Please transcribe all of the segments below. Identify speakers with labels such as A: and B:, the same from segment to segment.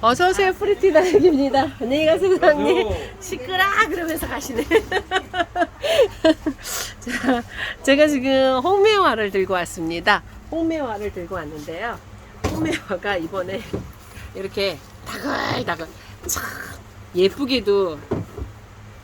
A: 어서 오세요 프리티 다육입니다. 안녕히 가세요 사장님. 시끄라 그러면서 가시네. 자, 제가 지금 홍매화를 들고 왔습니다. 홍매화를 들고 왔는데요. 홍매화가 이번에 이렇게 다글다글 참 예쁘게도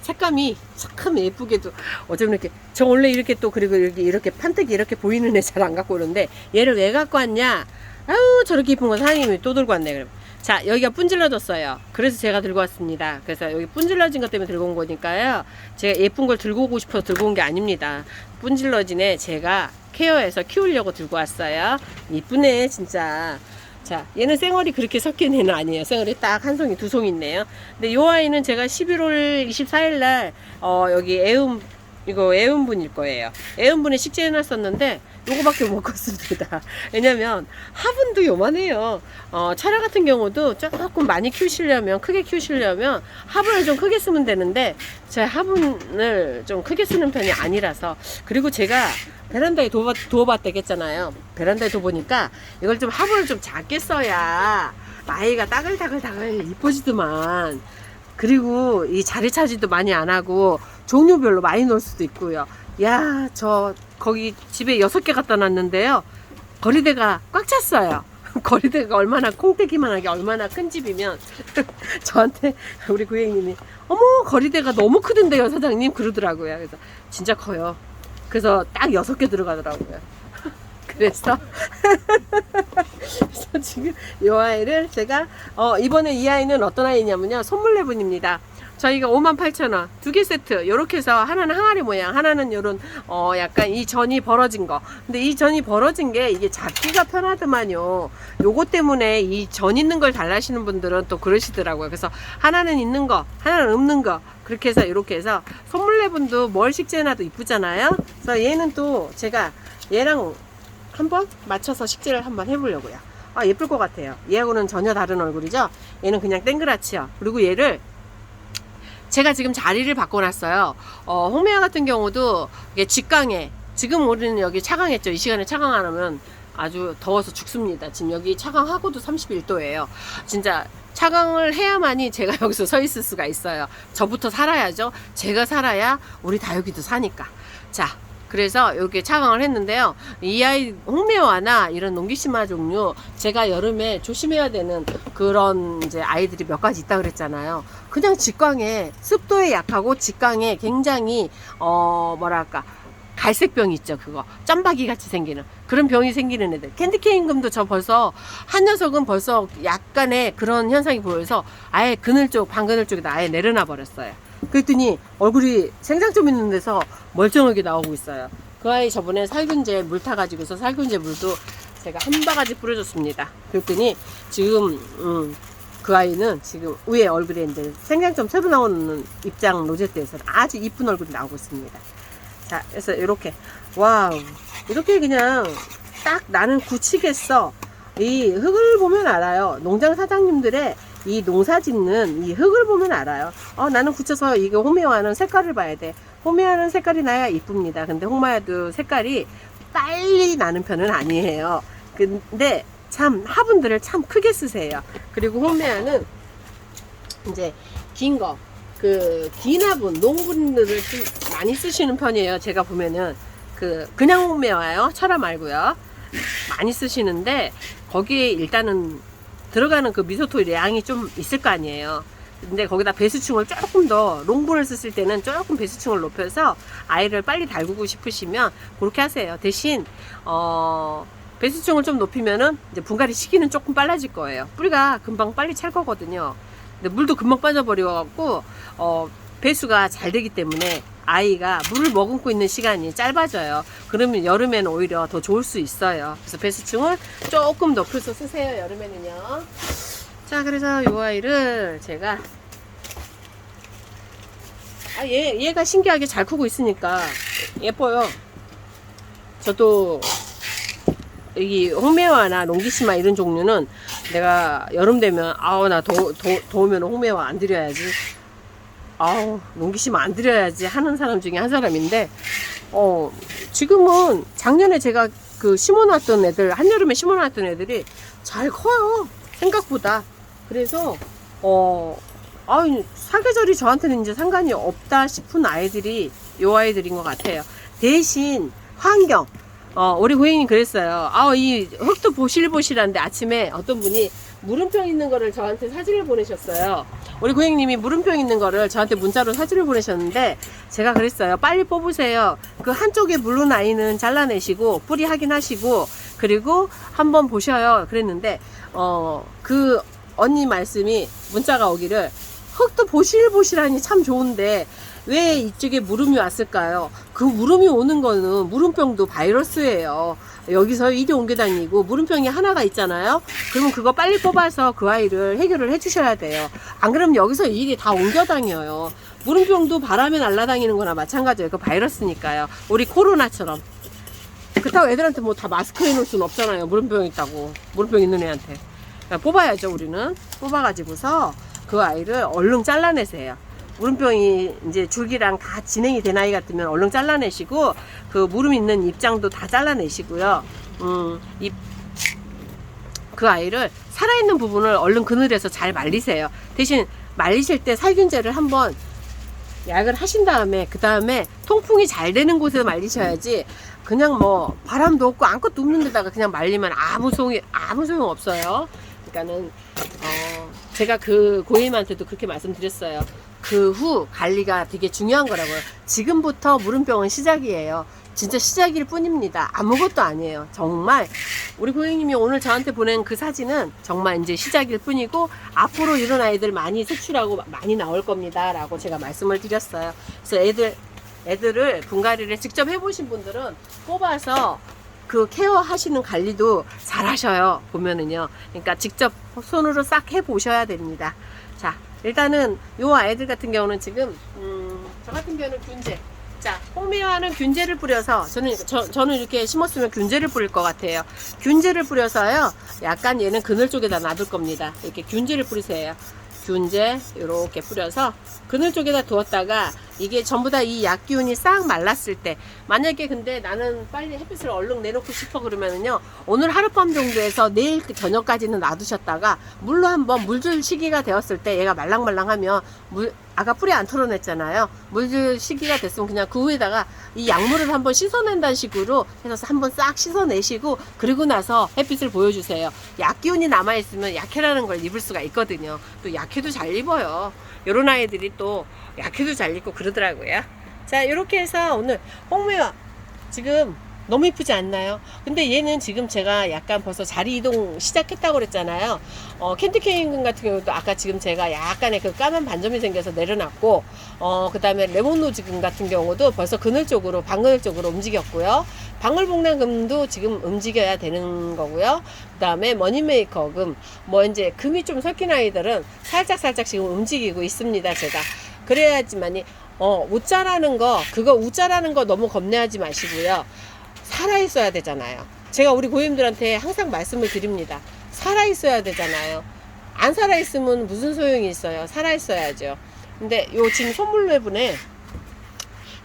A: 색감이 참 예쁘게도 어쩜 이렇게 저 원래 이렇게 또 그리고 이렇게 이렇게 판때기 이렇게 보이는 애 잘 안 갖고 오는데 얘를 왜 갖고 왔냐? 아우 저렇게 이쁜 거 사장님이 또 들고 왔네 그럼. 자 여기가 분질러졌어요. 그래서 제가 들고 왔습니다. 그래서 여기 분질러진 것 때문에 들고 온 거니까요. 제가 예쁜 걸 들고 오고 싶어서 들고 온 게 아닙니다. 분질러진 애 제가 케어해서 키우려고 들고 왔어요. 이쁘네 진짜. 자, 얘는 쌩얼이 그렇게 섞인 애는 아니에요. 쌩얼이 딱 한 송이, 두 송이 있네요. 근데 요 아이는 제가 11월 24일 날, 어, 여기 애움, 이거 애음분일 거예요. 애음분에 식재 해놨었는데, 요거밖에 못 컸습니다. 왜냐면, 화분도 요만해요. 어, 차라 같은 경우도 조금 많이 키우시려면, 크게 키우시려면, 화분을 좀 크게 쓰면 되는데, 제 화분을 좀 크게 쓰는 편이 아니라서, 그리고 제가 베란다에 두어, 두어봤다고 했잖아요. 베란다에 둬보니까 이걸 좀 화분을 좀 작게 써야 아이가 따글따글따글 이뻐지더만. 그리고 이 자리 차지도 많이 안 하고 종류별로 많이 넣을 수도 있고요. 야, 저 거기 집에 여섯 개 갖다 놨는데요. 거리대가 꽉 찼어요. 거리대가 얼마나 콩대기만하게 얼마나 큰 집이면 저한테 우리 고객님이 어머 거리대가 너무 크던데요 사장님 그러더라고요. 그래서 진짜 커요. 그래서 딱 여섯 개 들어가더라고요. 그래서 그래서 지금 이 아이를 제가 어 이번에 이 아이는 어떤 아이냐면요 선물 내분입니다. 저희가 58,000원. 두 개 세트. 요렇게 해서 하나는 항아리 모양 하나는 요런 어 약간 이 전이 벌어진 거. 근데 이 전이 벌어진 게 이게 잡기가 편하더만요. 요거 때문에 이 전 있는 걸 달라시는 분들은 또 그러시더라고요. 그래서 하나는 있는 거 하나는 없는 거. 그렇게 해서 이렇게 해서 선물 내분도 뭘 식재해놔도 이쁘잖아요. 그래서 얘는 또 제가 얘랑 한번 맞춰서 식재를 한번 해보려고요. 아 예쁠 것 같아요. 얘하고는 전혀 다른 얼굴이죠? 얘는 그냥 땡그랗지요. 그리고 얘를 제가 지금 자리를 바꿔놨어요. 어, 홍매화 같은 경우도 이게 직강에 지금 우리는 여기 차강했죠. 이 시간에 차강 안 하면 아주 더워서 죽습니다. 지금 여기 차강하고도 31도예요. 진짜 차강을 해야만이 제가 여기서 서 있을 수가 있어요. 저부터 살아야죠. 제가 살아야 우리 다육이도 사니까. 자, 그래서 이렇게 차강을 했는데요. 이 아이 홍매화나 이런 농기심화 종류 제가 여름에 조심해야 되는 그런 이제 아이들이 몇 가지 있다 그랬잖아요. 그냥 직광에 습도에 약하고 직광에 굉장히 어 뭐랄까 갈색병 있죠 그거 짬바기 같이 생기는 그런 병이 생기는 애들 캔디케인금도 저 벌써 한 녀석은 벌써 약간의 그런 현상이 보여서 아예 그늘 쪽 방그늘 쪽에다 아예 내려놔 버렸어요 그랬더니 얼굴이 생장 좀 있는 데서 멀쩡하게 나오고 있어요 그 아이 저번에 살균제 물 타가지고서 살균제 물도 제가 한 바가지 뿌려줬습니다 그랬더니 지금 음, 그 아이는 지금 위에 얼굴에 이제 생장점 새로 나오는 입장 로제트에서 아주 이쁜 얼굴이 나오고 있습니다. 자, 그래서 이렇게 와우 이렇게 그냥 딱 나는 굳히겠어. 이 흙을 보면 알아요. 농장 사장님들의 이 농사 짓는 이 흙을 보면 알아요. 어, 나는 굳혀서 이거 홍매화는 색깔을 봐야 돼. 홍매화는 색깔이 나야 이쁩니다. 근데 홍매화도 색깔이 빨리 나는 편은 아니에요. 근데 참 화분들을 참 크게 쓰세요. 그리고 홍매화는 이제 긴 거, 그 긴 화분, 농분들을 좀 많이 쓰시는 편이에요. 제가 보면은 그 그냥 홍매화요, 철화 말고요. 많이 쓰시는데 거기에 일단은 들어가는 그 미소토 양이 좀 있을 거 아니에요. 근데 거기다 배수충을 조금 더 롱분을 쓰실 때는 조금 배수충을 높여서 아이를 빨리 달구고 싶으시면 그렇게 하세요. 대신 어 배수충을 좀 높이면은 이제 분갈이 시기는 조금 빨라질 거예요. 뿌리가 금방 빨리 찰 거거든요. 근데 물도 금방 빠져버려 갖고 어 배수가 잘 되기 때문에 아이가 물을 머금고 있는 시간이 짧아져요. 그러면 여름에는 오히려 더 좋을 수 있어요. 그래서 배수충을 조금 높여서 쓰세요. 여름에는요. 자, 그래서 이 아이를 제가 아, 얘, 얘가 신기하게 잘 크고 있으니까 예뻐요. 저도 이 홍매화나 농기시마 이런 종류는 내가 여름 되면 아우 나 더, 더, 더우면 홍매화 안 드려야지 아우 농기시마 안 드려야지 하는 사람 중에 한 사람인데 어 지금은 작년에 제가 그 심어놨던 애들 한여름에 심어놨던 애들이 잘 커요 생각보다 그래서 어 아유 사계절이 저한테는 이제 상관이 없다 싶은 아이들이 요 아이들인 것 같아요. 대신 환경 어 우리 고객님 그랬어요. 아 이 흙도 보실보실한데 아침에 어떤 분이 물음표 있는 거를 저한테 사진을 보내셨어요. 우리 고객님이 물음표 있는 거를 저한테 문자로 사진을 보내셨는데 제가 그랬어요. 빨리 뽑으세요. 그 한쪽에 물른 아이는 잘라내시고 뿌리 확인하시고 그리고 한번 보셔요. 그랬는데 어 그 언니 말씀이 문자가 오기를 흙도 보실보실하니 참 좋은데 왜 이쪽에 물음이 왔을까요? 그 물음이 오는 거는 물음병도 바이러스예요. 여기서 이리 옮겨 다니고 물음병이 하나가 있잖아요. 그러면 그거 빨리 뽑아서 그 아이를 해결을 해주셔야 돼요. 안 그러면 여기서 일이 다 옮겨 다녀요. 물음병도 바람에 날아다니는 거나 마찬가지예요. 그 바이러스니까요. 우리 코로나처럼. 그렇다고 애들한테 뭐 다 마스크 해놓을 수는 없잖아요. 물음병 있다고. 물음병 있는 애한테. 뽑아야죠, 우리는. 뽑아가지고서 그 아이를 얼른 잘라내세요. 물음병이 이제 줄기랑 다 진행이 된 아이 같으면 얼른 잘라내시고 그 무름 있는 입장도 다 잘라내시고요. 음, 이, 그 아이를 살아있는 부분을 얼른 그늘에서 잘 말리세요. 대신 말리실 때 살균제를 한번 약을 하신 다음에 그 다음에 통풍이 잘 되는 곳에 말리셔야지 그냥 뭐 바람도 없고 아무것도 없는 데다가 그냥 말리면 아무 소용이 아무 소용 없어요. 그러니까는 어 제가 그 고객님한테도 그렇게 말씀드렸어요. 그 후 관리가 되게 중요한 거라고요. 지금부터 물음병은 시작이에요. 진짜 시작일 뿐입니다. 아무것도 아니에요. 정말 우리 고객님이 오늘 저한테 보낸 그 사진은 정말 이제 시작일 뿐이고 앞으로 이런 아이들 많이 색출하고 많이 나올 겁니다라고 제가 말씀을 드렸어요. 그래서 애들 애들을 분갈이를 직접 해보신 분들은 뽑아서 그 케어 하시는 관리도 잘 하셔요. 보면은요. 그러니까 직접 손으로 싹 해 보셔야 됩니다. 자, 일단은 요 아이들 같은 경우는 지금 음, 저 같은 경우는 균제. 자, 홍미화는 균제를 뿌려서 저는 저, 저는 이렇게 심었으면 균제를 뿌릴 것 같아요. 균제를 뿌려서요. 약간 얘는 그늘 쪽에다 놔둘 겁니다. 이렇게 균제를 뿌리세요. 균제 이렇게 뿌려서 그늘 쪽에다 두었다가 이게 전부 다 이 약기운이 싹 말랐을 때 만약에 근데 나는 빨리 햇빛을 얼른 내놓고 싶어 그러면은요 오늘 하룻밤 정도에서 내일 그 저녁까지는 놔두셨다가 물로 한번 물줄 시기가 되었을 때 얘가 말랑말랑하면 물 아까 뿌리 안 털어냈잖아요. 물줄 시기가 됐으면 그냥 그 위에다가 이 약물을 한번 씻어낸다는 식으로 해서 한번 싹 씻어내시고 그리고 나서 햇빛을 보여주세요. 약기운이 남아있으면 약해라는 걸 입을 수가 있거든요. 또 약해도 잘 입어요 요런 아이들이 또 약해도 잘 입고 그러더라고요. 자, 이렇게 해서 오늘 홍매화 지금 너무 이쁘지 않나요? 근데 얘는 지금 제가 약간 벌써 자리 이동 시작했다고 그랬잖아요. 어, 캔디케인 같은 경우도 아까 지금 제가 약간의 그 까만 반점이 생겨서 내려놨고, 어, 그 다음에 레몬노즈금 같은 경우도 벌써 그늘 쪽으로, 방그늘 쪽으로 움직였고요. 방울복랑금도 지금 움직여야 되는 거고요. 그 다음에 머니메이커금, 뭐 이제 금이 좀 섞인 아이들은 살짝 살짝 지금 움직이고 있습니다. 제가. 그래야지만이, 어, 우자라는 거, 그거 우자라는 거 너무 겁내하지 마시고요. 살아있어야 되잖아요. 제가 우리 고객님들한테 항상 말씀을 드립니다. 살아있어야 되잖아요. 안 살아있으면 무슨 소용이 있어요? 살아있어야죠. 근데 요 지금 선물 내분에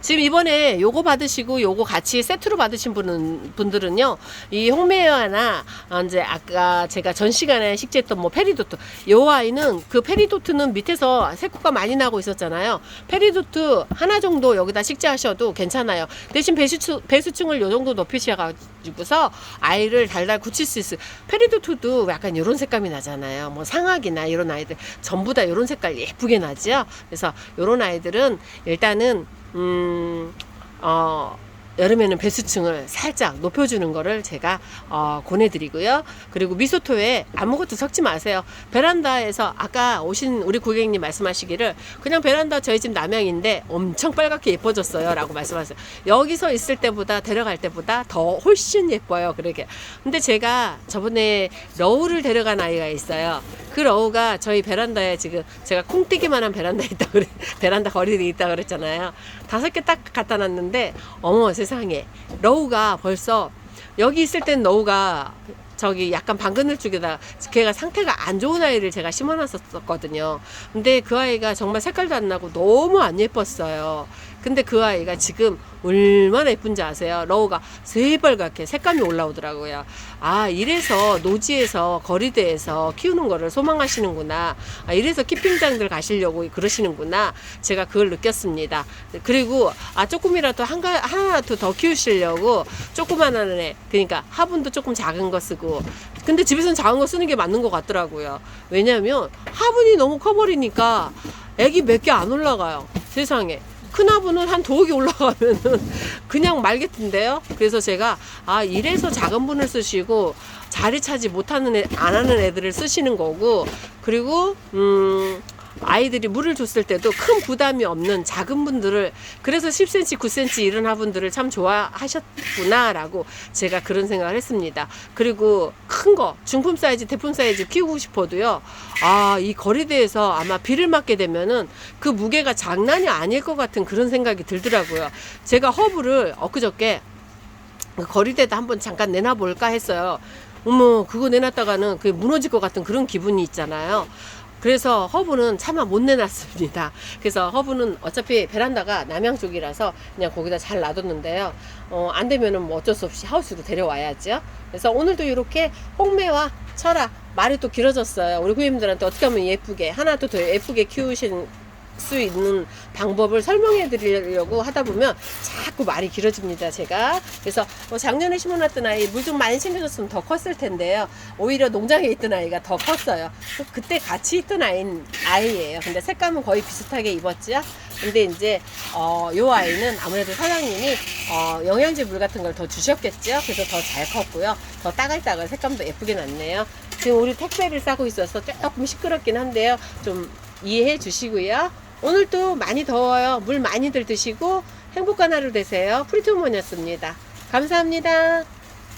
A: 지금 이번에 요거 받으시고 요거 같이 세트로 받으신 분은 분들은요 이 홍매화나 어, 이제 아까 제가 전 시간에 식재했던 뭐 페리도트 요 아이는 그 페리도트는 밑에서 새코가 많이 나고 있었잖아요. 페리도트 하나 정도 여기다 식재하셔도 괜찮아요. 대신 배수층 배수층을 요 정도 높이셔가지고서 아이를 달달 굳힐 수 있어요 페리도트도 약간 요런 색감이 나잖아요. 뭐 상악이나 이런 아이들 전부 다 요런 색깔 예쁘게 나죠? 그래서 요런 아이들은 일단은 음, 어, 여름에는 배수층을 살짝 높여주는 거를 제가 어, 권해드리고요. 그리고 미소토에 아무것도 섞지 마세요. 베란다에서 아까 오신 우리 고객님 말씀하시기를 그냥 베란다 저희 집 남양인데 엄청 빨갛게 예뻐졌어요. 라고 말씀하세요. 여기서 있을 때보다 데려갈 때보다 더 훨씬 예뻐요. 그러게. 근데 제가 저번에 러우를 데려간 아이가 있어요. 그 러우가 저희 베란다에 지금 제가 콩뛰기만한 베란다에 있다 그래 베란다 거리에 있다 그랬잖아요. 다섯 개 딱 갖다 놨는데 어머 세상에 러우가 벌써 여기 있을 땐 러우가 저기 약간 방그늘 쪽에다 걔가 상태가 안 좋은 아이를 제가 심어놨었거든요. 근데 그 아이가 정말 색깔도 안 나고 너무 안 예뻤어요. 근데 그 아이가 지금 얼마나 예쁜지 아세요? 러우가 새빨갛게 색감이 올라오더라고요. 아, 이래서 노지에서 거리대에서 키우는 거를 소망하시는구나. 아, 이래서 키핑장들 가시려고 그러시는구나. 제가 그걸 느꼈습니다. 그리고 아, 조금이라도 한 가, 하나라도 더 키우시려고 조그만한 애, 그러니까 화분도 조금 작은 거 쓰고. 근데 집에서는 작은 거 쓰는 게 맞는 것 같더라고요. 왜냐면 화분이 너무 커버리니까 애기 몇 개 안 올라가요. 세상에. 큰 화분은 한개 올라가면은 그냥 말겠던데요. 그래서 제가 아 이래서 작은 분을 쓰시고 자리 차지 못하는 애, 안 하는 애들을 쓰시는 거고 그리고 음 아이들이 물을 줬을 때도 큰 부담이 없는 작은 분들을 그래서 10cm, 9cm 이런 화분들을 참 좋아하셨구나라고 제가 그런 생각을 했습니다. 그리고 큰 거, 중품 사이즈, 대품 사이즈 키우고 싶어도요. 아, 이 거리대에서 아마 비를 맞게 되면은 그 무게가 장난이 아닐 것 같은 그런 생각이 들더라고요. 제가 허브를 엊그저께 거리대에다 한번 잠깐 내놔볼까 했어요. 어머, 그거 내놨다가는 그게 무너질 것 같은 그런 기분이 있잖아요. 그래서 허브는 차마 못 내놨습니다. 그래서 허브는 어차피 베란다가 남양 쪽이라서 그냥 거기다 잘 놔뒀는데요. 어, 안 되면은 뭐 어쩔 수 없이 하우스로 데려와야죠. 그래서 오늘도 이렇게 홍매와 철아 말이 또 길어졌어요. 우리 후임들한테 어떻게 하면 예쁘게 하나도 더 예쁘게 키우신 수 있는 방법을 설명해 드리려고 하다 보면 자꾸 말이 길어집니다 제가. 그래서 뭐 작년에 심어놨던 아이 물 좀 많이 챙겨줬으면 더 컸을 텐데요. 오히려 농장에 있던 아이가 더 컸어요. 그때 같이 있던 아이는 아이예요. 근데 색감은 거의 비슷하게 입었죠. 근데 이제 어, 요 아이는 아무래도 사장님이 어, 영양제 물 같은 걸 더 주셨겠죠? 그래서 더 잘 컸고요. 더 따글따글 색감도 예쁘게 났네요. 지금 우리 택배를 싸고 있어서 조금 시끄럽긴 한데요. 좀 이해해 주시고요. 오늘도 많이 더워요. 물 많이들 드시고 행복한 하루 되세요. 프리토몬이었습니다. 감사합니다.